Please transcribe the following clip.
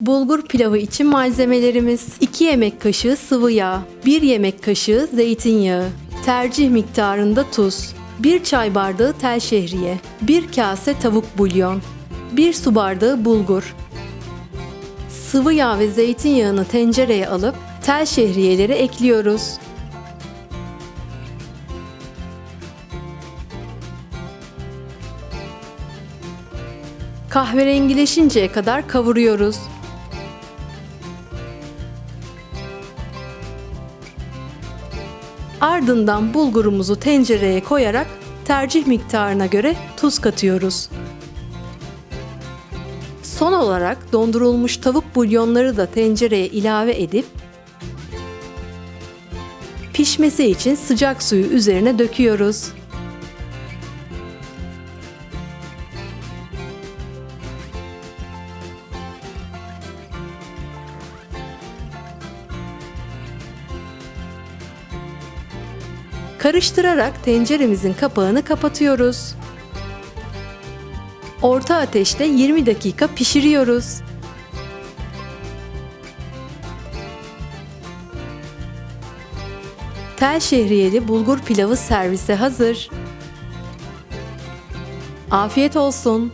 Bulgur pilavı için malzemelerimiz 2 yemek kaşığı sıvı yağ, 1 yemek kaşığı zeytinyağı, tercih miktarında tuz, 1 çay bardağı tel şehriye, 1 kase tavuk bulyon, 1 su bardağı bulgur. Sıvı yağ ve zeytinyağını tencereye alıp tel şehriyeleri ekliyoruz. Kahverengileşinceye kadar kavuruyoruz. Ardından bulgurumuzu tencereye koyarak tercih miktarına göre tuz katıyoruz. Son olarak dondurulmuş tavuk bulyonları da tencereye ilave edip pişmesi için sıcak suyu üzerine döküyoruz. Karıştırarak tenceremizin kapağını kapatıyoruz. Orta ateşte 20 dakika pişiriyoruz. Tel şehriyeli bulgur pilavı servise hazır. Afiyet olsun.